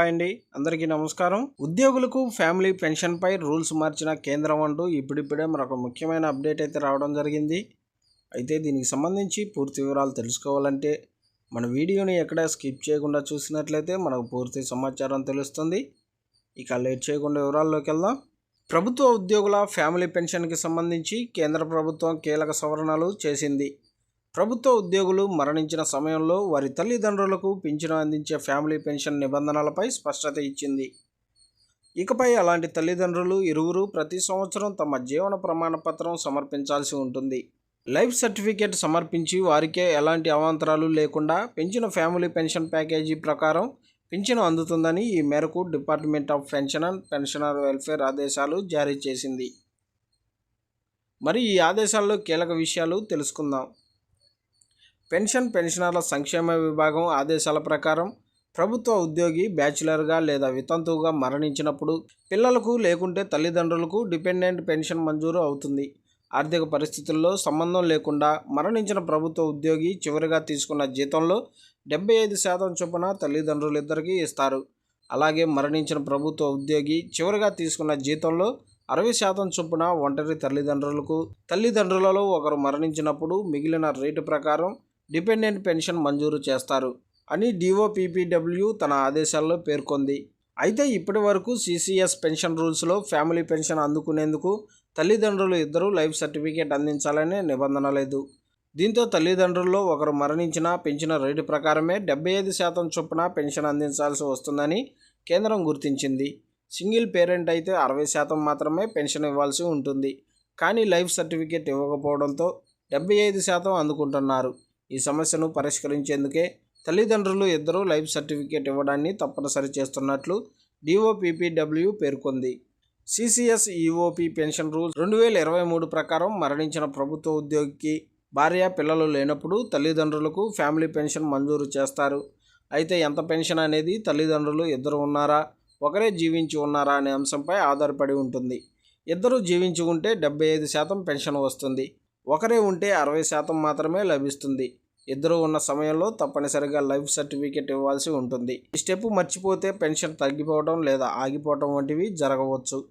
Hi అండి. అందరికీ నమస్కారం. ఉద్యోగులకు ఫ్యామిలీ పెన్షన్పై రూల్స్ మార్చిన కేంద్రం అంటూ ఇప్పుడిప్పుడే మరొక ముఖ్యమైన అప్డేట్ అయితే రావడం జరిగింది. అయితే దీనికి సంబంధించి పూర్తి వివరాలు తెలుసుకోవాలంటే మన వీడియోని ఎక్కడ స్కిప్ చేయకుండా చూసినట్లయితే మనకు పూర్తి సమాచారం తెలుస్తుంది. ఇక లేట్ చేయకుండా వివరాల్లోకి వెళ్దాం. ప్రభుత్వ ఉద్యోగుల ఫ్యామిలీ పెన్షన్కి సంబంధించి కేంద్ర ప్రభుత్వం కీలక సవరణలు చేసింది. ప్రభుత్వ ఉద్యోగులు మరణించిన సమయంలో వారి తల్లిదండ్రులకు పింఛను అందించే ఫ్యామిలీ పెన్షన్ నిబంధనలపై స్పష్టత ఇచ్చింది. ఇకపై అలాంటి తల్లిదండ్రులు ఇరువురు ప్రతి సంవత్సరం తమ జీవన ప్రమాణపత్రం సమర్పించాల్సి ఉంటుంది. లైఫ్ సర్టిఫికేట్ సమర్పించి వారికే ఎలాంటి అవాంతరాలు లేకుండా పెంచిన ఫ్యామిలీ పెన్షన్ ప్యాకేజీ ప్రకారం పింఛను అందుతుందని ఈ మేరకు department of pension and pensioner welfare ఆదేశాలు జారీ చేసింది. మరి ఈ ఆదేశాల్లో కీలక విషయాలు తెలుసుకుందాం. పెన్షన్ పెన్షనర్ల సంక్షేమ విభాగం ఆదేశాల ప్రకారం ప్రభుత్వ ఉద్యోగి బ్యాచిలర్గా లేదా వితంతువుగా మరణించినప్పుడు పిల్లలకు లేకుంటే తల్లిదండ్రులకు డిపెండెంట్ పెన్షన్ మంజూరు అవుతుంది. ఆర్థిక పరిస్థితుల్లో సంబంధం లేకుండా మరణించిన ప్రభుత్వ ఉద్యోగి చివరిగా తీసుకున్న జీతంలో డెబ్బై ఐదు శాతం చొప్పున తల్లిదండ్రులిద్దరికీ ఇస్తారు. అలాగే మరణించిన ప్రభుత్వ ఉద్యోగి చివరిగా తీసుకున్న జీతంలో అరవై శాతం చొప్పున ఒంటరి తల్లిదండ్రులకు తల్లిదండ్రులలో ఒకరు మరణించినప్పుడు మిగిలిన రేటు ప్రకారం డిపెండెంట్ పెన్షన్ మంజూరు చేస్తారు అని డిఓపిపిడబ్ల్యూ తన ఆదేశాల్లో పేర్కొంది. అయితే ఇప్పటి వరకు సిసిఎస్ పెన్షన్ రూల్స్లో ఫ్యామిలీ పెన్షన్ అందుకునేందుకు తల్లిదండ్రులు ఇద్దరూ లైఫ్ సర్టిఫికేట్ అందించాలనే నిబంధన లేదు. దీంతో తల్లిదండ్రుల్లో ఒకరు మరణించిన పెంచిన రేటు ప్రకారమే డెబ్బై ఐదు శాతం చొప్పున పెన్షన్ అందించాల్సి వస్తుందని కేంద్రం గుర్తించింది. సింగిల్ పేరెంట్ అయితే అరవై శాతం మాత్రమే పెన్షన్ ఇవ్వాల్సి ఉంటుంది. కానీ లైఫ్ సర్టిఫికేట్ ఇవ్వకపోవడంతో డెబ్బై ఐదు శాతం అందుకుంటున్నారు. ఈ సమస్యను పరిష్కరించేందుకే తల్లిదండ్రులు ఇద్దరూ లైఫ్ సర్టిఫికేట్ ఇవ్వడాన్ని తప్పనిసరి చేస్తున్నట్లు డిఓపిపిడబ్ల్యూ పేర్కొంది. సిసిఎస్ ఈఓపి పెన్షన్ రూల్స్ రెండు వేల ఇరవై మూడు ప్రకారం మరణించిన ప్రభుత్వ ఉద్యోగికి భార్య పిల్లలు లేనప్పుడు తల్లిదండ్రులకు ఫ్యామిలీ పెన్షన్ మంజూరు చేస్తారు. అయితే ఎంత పెన్షన్ అనేది తల్లిదండ్రులు ఇద్దరు ఉన్నారా ఒకరే జీవించి ఉన్నారా అనే అంశంపై ఆధారపడి ఉంటుంది. ఇద్దరు జీవించి ఉంటే డెబ్బై ఐదు శాతం పెన్షన్ వస్తుంది. ఒకరే ఉంటే అరవై శాతం మాత్రమే లభిస్తుంది. ఇద్దరు ఉన్న సమయంలో తప్పనిసరిగా లైఫ్ సర్టిఫికేట్ ఇవ్వాల్సి ఉంటుంది. ఈ స్టెప్ మర్చిపోతే పెన్షన్ తగ్గిపోవడం లేదా ఆగిపోవడం వంటివి జరగవచ్చు.